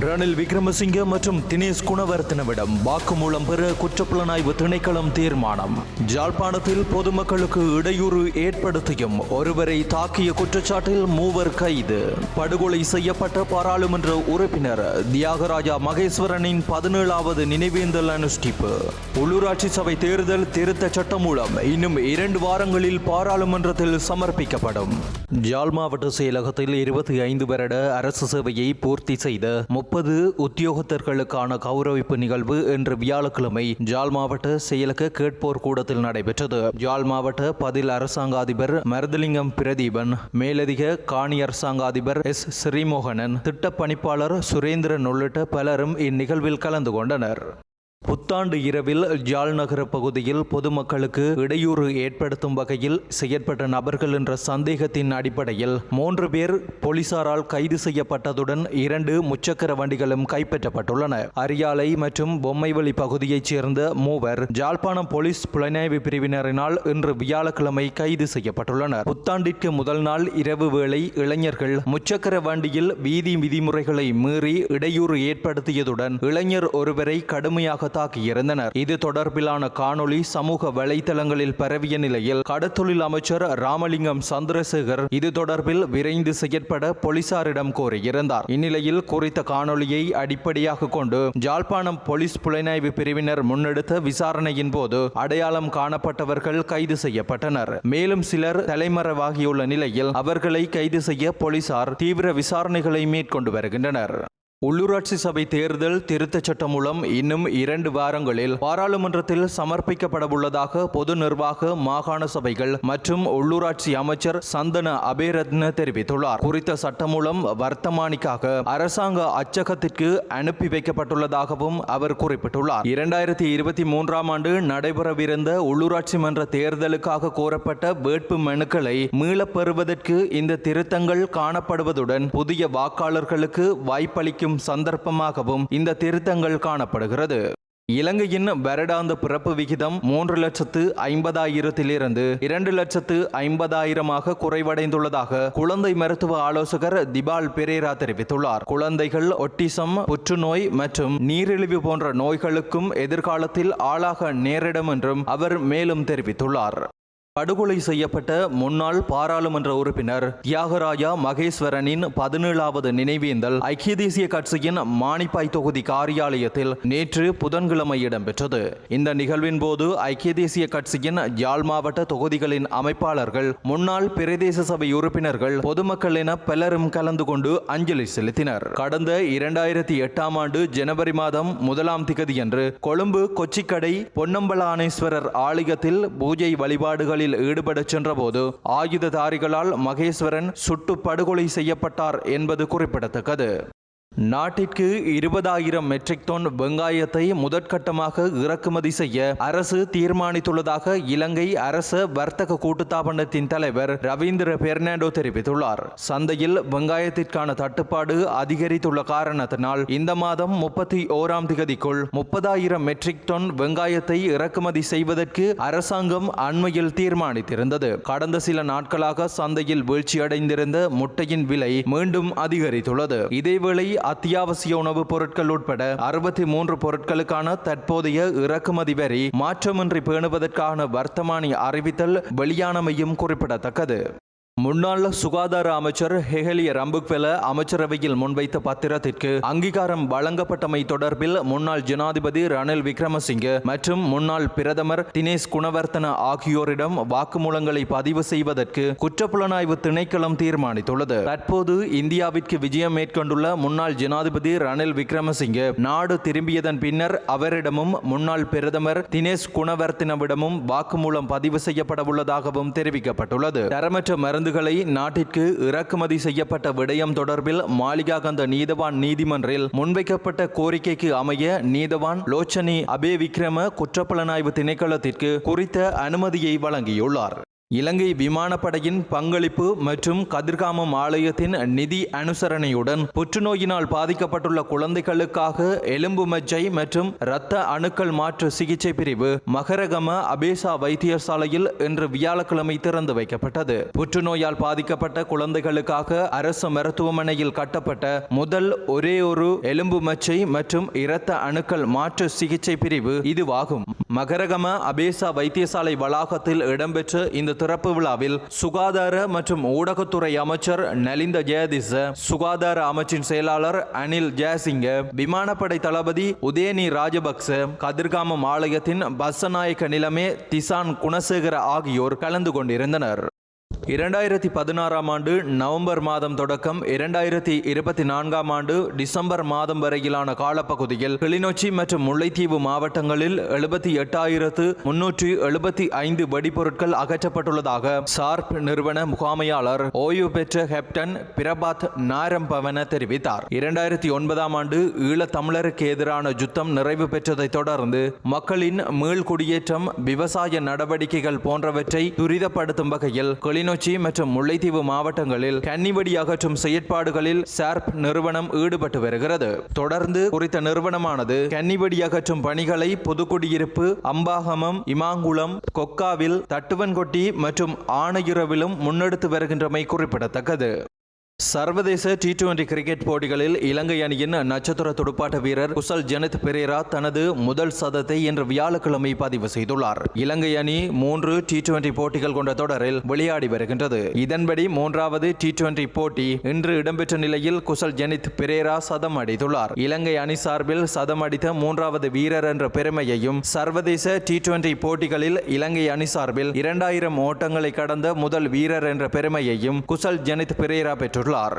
ரணில் விக்ரமசிங்க மற்றும் தினேஷ் குணவர்த்தனவிடம் வாக்குமூலம் பெற குற்றப்புலனாய்வு திணைக்களம் தீர்மானம். ஜாழ்ப்பாணத்தில் பொதுமக்களுக்கு இடையூறு ஏற்படுத்தியும் ஒருவரை தாக்கிய குற்றச்சாட்டில் மூவர் கைது. படுகொலை செய்யப்பட்ட பாராளுமன்ற உறுப்பினர் தியாகராஜா மகேஸ்வரனின் பதினேழாவது நினைவேந்தல் அனுஷ்டிப்பு. உள்ளூராட்சி சபை தேர்தல் திருத்த சட்டம் மூலம் இன்னும் இரண்டு வாரங்களில் பாராளுமன்றத்தில் சமர்ப்பிக்கப்படும். ஜாழ் மாவட்ட செயலகத்தில் இருபத்தி ஐந்து வருட அரசு சேவையை பூர்த்தி செய்த முப்பது உத்தியோகத்தர்களுக்கான கௌரவிப்பு நிகழ்வு இன்று வியாழக்கிழமை ஜாழ் மாவட்ட செயலக கேட்போர் கூடத்தில் நடைபெற்றது. ஜாழ் மாவட்ட பதில் அரசாங்க அதிபர் மருதலிங்கம் பிரதீபன் மேலதிக காணி அரசாங்க அதிபர் எஸ். ஸ்ரீமோகனன் திட்டப்பணிப்பாளர் சுரேந்திரன் உள்ளிட்ட பலரும் இந்நிகழ்வில் கலந்து கொண்டனர். புத்தாண்டு இரவில் ஜால் நகர பகுதியில் பொதுமக்களுக்கு இடையூறு ஏற்படுத்தும் வகையில் செயற்பட்ட நபர்கள் என்ற சந்தேகத்தின் அடிப்படையில் மூன்று பேர் போலீசாரால் கைது செய்யப்பட்டதுடன் இரண்டு முச்சக்கர வண்டிகளும் கைப்பற்றப்பட்டுள்ளன. அரியாலை மற்றும் பொம்மைவெளி பகுதியைச் சேர்ந்த மூவர் ஜாழ்ப்பாணம் போலீஸ் புலனாய்வு பிரிவினரினால் இன்று வியாழக்கிழமை கைது செய்யப்பட்டுள்ளனர். புத்தாண்டிற்கு முதல் நாள் இரவு வேளை இளைஞர்கள் முச்சக்கர வண்டியில் வீதி விதிமுறைகளை மீறி இடையூறு ஏற்படுத்தியதுடன் இளைஞர் ஒருவரை கடுமையாக தாக்கியிருந்தனர் இது தொடர்பிலான காணொளி சமூக வலைதளங்களில் பரவிய நிலையில் கடத்தொழில் அமைச்சர் ராமலிங்கம் சந்திரசேகர் இது தொடர்பில் விரைந்து செயற்பட போலீசாரிடம் கோரியிருந்தார். இந்நிலையில் குறித்த காணொளியை அடிப்படையாக கொண்டு ஜாழ்ப்பாணம் போலீஸ் புலனாய்வு பிரிவினர் முன்னெடுத்த விசாரணையின் போது அடையாளம் காணப்பட்டவர்கள் கைது செய்யப்பட்டனர். மேலும் சிலர் தலைமறைவாகியுள்ள நிலையில் அவர்களை கைது செய்ய போலீசார் தீவிர விசாரணைகளை மேற்கொண்டு வருகின்றனர். உள்ளூராட்சி சபை தேர்தல் திருத்தச் சட்டம் மூலம் இன்னும் இரண்டு வாரங்களில் பாராளுமன்றத்தில் சமர்ப்பிக்கப்படவுள்ளதாக பொது நிர்வாக மாகாண சபைகள் மற்றும் உள்ளூராட்சி அமைச்சர் சந்தன அபேரத்ன தெரிவித்துள்ளார். குறித்த சட்டம் மூலம் வர்த்தமானிக்காக அரசாங்க அச்சகத்திற்கு அனுப்பி வைக்கப்பட்டுள்ளதாகவும் அவர் குறிப்பிட்டுள்ளார். இரண்டாயிரத்தி இருபத்தி மூன்றாம் ஆண்டு நடைபெறவிருந்த உள்ளூராட்சி மன்ற தேர்தலுக்காக கோரப்பட்ட வேட்பு மனுக்களை மீளப்பெறுவதற்கு இந்த திருத்தங்கள் காணப்படுவதுடன் புதிய வாக்காளர்களுக்கு வாய்ப்பளிக்கும் சந்தர்ப்பமாகவும் இந்த திருத்தங்கள் காணப்படுகிறது. இலங்கையின் வருடாந்த பிறப்பு விகிதம் மூன்று லட்சத்து ஐம்பதாயிரத்திலிருந்து இரண்டு லட்சத்து ஐம்பதாயிரமாக குறைவடைந்துள்ளதாக குழந்தை மருத்துவ ஆலோசகர் திபால் பெரேரா தெரிவித்துள்ளார். குழந்தைகள் ஒட்டிசம் புற்றுநோய் மற்றும் நீரிழிவு போன்ற நோய்களுக்கும் எதிர்காலத்தில் ஆளாக நேரிடும் என்றும் அவர் மேலும் தெரிவித்துள்ளார். படுகொலை செய்யப்பட்ட முன்னாள் பாராளுமன்ற உறுப்பினர் தியாகராஜா மகேஸ்வரனின் பதினேழாவது நினைவேந்தல் ஐக்கிய தேசிய கட்சியின் மானிப்பாய் தொகுதி காரியாலயத்தில் நேற்று புதன்கிழமை இடம்பெற்றது. இந்த நிகழ்வின் போது ஐக்கிய தேசிய கட்சியின் யாழ் மாவட்ட தொகுதிகளின் அமைப்பாளர்கள் முன்னாள் பிரதேச சபை உறுப்பினர்கள் பொதுமக்கள் என பலரும் கலந்து கொண்டு அஞ்சலி செலுத்தினர். கடந்த இரண்டாயிரத்தி எட்டாம் ஆண்டு ஜனவரி மாதம் முதலாம் திகதியன்று கொழும்பு கொச்சிக்கடை பொன்னம்பலானேஸ்வரர் ஆலயத்தில் பூஜை வழிபாடுகளில் தாக்குதலில் ஈடுபடச் சென்றபோது ஆயுததாரிகளால் மகேஸ்வரன் சுட்டு படுகொலை செய்யப்பட்டார் என்பது குறிப்பிடத்தக்கது. நாட்டிற்கு இருபதாயிரம் மெட்ரிக் டன் வெங்காயத்தை முதற்கட்டமாக இறக்குமதி செய்ய அரசு தீர்மானித்துள்ளதாக இலங்கை அரச வர்த்தக கூட்டுத்தாபனத்தின் தலைவர் ரவீந்திர பெர்னாண்டோ தெரிவித்துள்ளார். சந்தையில் வெங்காயத்திற்கான தட்டுப்பாடு அதிகரித்துள்ள காரணத்தினால் இந்த மாதம் முப்பத்தி ஓராம் திகதிக்குள் முப்பதாயிரம் மெட்ரிக் டன் வெங்காயத்தை இறக்குமதி செய்வதற்கு அரசாங்கம் அண்மையில் தீர்மானித்திருந்தது. கடந்த சில நாட்களாக சந்தையில் வீழ்ச்சியடைந்திருந்த முட்டையின் விலை மீண்டும் அதிகரித்துள்ளது. இதேவேளை அத்தியாவசிய உணவுப் பொருட்கள் உட்பட அறுபத்தி மூன்று பொருட்களுக்கான தற்போதைய இறக்குமதி வரி மாற்றமின்றி பேணுவதற்கான வர்த்தமானி அறிவித்தல் வெளியானமையும் குறிப்பிடத்தக்கது. முன்னாள் சுகாதார அமைச்சர் ஹெஹலிய ரம்புக்வெல அமைச்சரவையில் முன்வைத்த பத்திரத்திற்கு அங்கீகாரம் வழங்கப்பட்டமை தொடர்பில் முன்னாள் ஜனாதிபதி ரணில் விக்ரமசிங்கே மற்றும் முன்னாள் பிரதமர் தினேஷ் குணவர்த்தன ஆகியோரிடம் வாக்குமூலங்களை பதிவு செய்வதற்கு குற்றப்புலனாய்வு திணைக்களம் தீர்மானித்துள்ளது. தற்போது இந்தியாவிற்கு விஜயம் மேற்கொண்டுள்ள முன்னாள் ஜனாதிபதி ரணில் விக்ரமசிங்கே நாடு திரும்பியதன் பின்னர் அவரிடமும் முன்னாள் பிரதமர் தினேஷ் குணவர்த்தனவிடமும் வாக்குமூலம் பதிவு செய்யப்படவுள்ளதாகவும் தெரிவிக்கப்பட்டுள்ளது. தரமற்ற மருந்து மருந்துகளை நாட்டிற்கு இறக்குமதி செய்யப்பட்ட விடயம் தொடர்பில் மாளிகாகந்த நீதவான் நீதிமன்றில் முன்வைக்கப்பட்ட கோரிக்கைக்கு அமைய நீதவான் லோச்சனி அபே விக்ரம குற்றப்புலனாய்வு திணைக்களத்திற்கு குறித்த அனுமதியை வழங்கியுள்ளார். இலங்கை விமானப்படையின் பங்களிப்பு மற்றும் கதிர்காமம் ஆலயத்தின் நிதி அனுசரணையுடன் புற்றுநோயினால் பாதிக்கப்பட்டுள்ள குழந்தைகளுக்காக எலும்பு மஜ்ஜை மற்றும் இரத்த அணுக்கள் மாற்று சிகிச்சை பிரிவு மகரகம அபேசா வைத்தியசாலையில் இன்று வியாழக்கிழமை திறந்து வைக்கப்பட்டது. புற்றுநோயால் பாதிக்கப்பட்ட குழந்தைகளுக்காக அரசு மருத்துவமனையில் கட்டப்பட்ட முதல் ஒரே ஒரு எலும்பு மச்சை மற்றும் இரத்த அணுக்கள் மாற்று சிகிச்சை பிரிவு இதுவாகும். மகரகம அபேசா வைத்தியசாலை வளாகத்தில் இடம்பெற்ற இந்த திறப்பு விழாவில் சுகாதார மற்றும் ஊடகத்துறை அமைச்சர் நலிந்த ஜெயதிச சுகாதார அமைச்சின் செயலாளர் அனில் ஜெயசிங்க விமானப்படை தளபதி உதயனி ராஜபக்ச கதிர்காமம் ஆலயத்தின் பஸ்ஸநாயக்க நிலமே திசான் குணசேகர ஆகியோர் கலந்து கொண்டிருந்தனர். இரண்டாயிரத்தி பதினாறாம் ஆண்டு நவம்பர் மாதம் தொடக்கம் இரண்டாயிரத்தி இருபத்தி நான்காம் ஆண்டு டிசம்பர் மாதம் வரையிலான காலப்பகுதியில் கிளிநொச்சி மற்றும் முல்லைத்தீவு மாவட்டங்களில் எழுபத்தி எட்டாயிரத்து முன்னூற்றி எழுபத்தி ஐந்து வெடிபொருட்கள் அகற்றப்பட்டுள்ளதாக சார்ப் நிறுவன முகாமையாளர் ஓய்வு பெற்ற ஹெப்டன் பிரபாத் நாரம்பவன தெரிவித்தார். இரண்டாயிரத்தி ஒன்பதாம் ஆண்டு ஈழத் தமிழருக்கு எதிரான யுத்தம் நிறைவு பெற்றதைத் தொடர்ந்து மக்களின் மீள்குடியேற்றம் விவசாய நடவடிக்கைகள் போன்றவற்றை துரிதப்படுத்தும் வகையில் கிளிநொச்சி மற்றும் முல்லைத்தீவு மாவட்டங்களில் கன்னிவடி அகற்றும் செயற்பாடுகளில் சார்ப் நிறுவனம் ஈடுபட்டு வருகிறது. தொடர்ந்து குறித்த நிறுவனமானது கன்னிவடி அகற்றும் பணிகளை புதுக்குடியிருப்பு அம்பாகமம் இமாங்குளம் கொக்காவில் தட்டுவன்கொட்டி மற்றும் ஆணையுறவிலும் முன்னெடுத்து வருகின்றமை குறிப்பிடத்தக்கது. சர்வதேச டி டுவெண்டி கிரிக்கெட் போட்டிகளில் இலங்கை அணியின் நட்சத்திர துடுப்பாட்ட வீரர் குசல் ஜெனித் பெரேரா தனது முதல் சதத்தை இன்று வியாழக்கிழமை பதிவு செய்துள்ளார். இலங்கை அணி மூன்று டி டுவெண்டி போட்டிகள் கொண்ட தொடரில் விளையாடி வருகின்றது. இதன்படி மூன்றாவது டி டுவெண்டி போட்டி இன்று இடம்பெற்ற நிலையில் குசல் ஜெனித் பெரேரா சதம் அடித்துள்ளார். இலங்கை அணி சார்பில் சதம் அடித்த மூன்றாவது வீரர் என்ற பெருமையையும் சர்வதேச டி டுவெண்டி போட்டிகளில் இலங்கை அணி சார்பில் இரண்டாயிரம் ஓட்டங்களை கடந்த முதல் வீரர் என்ற பெருமையையும் குசல் ஜெனித் பெரேரா பெற்றுள்ளார். பொருளார்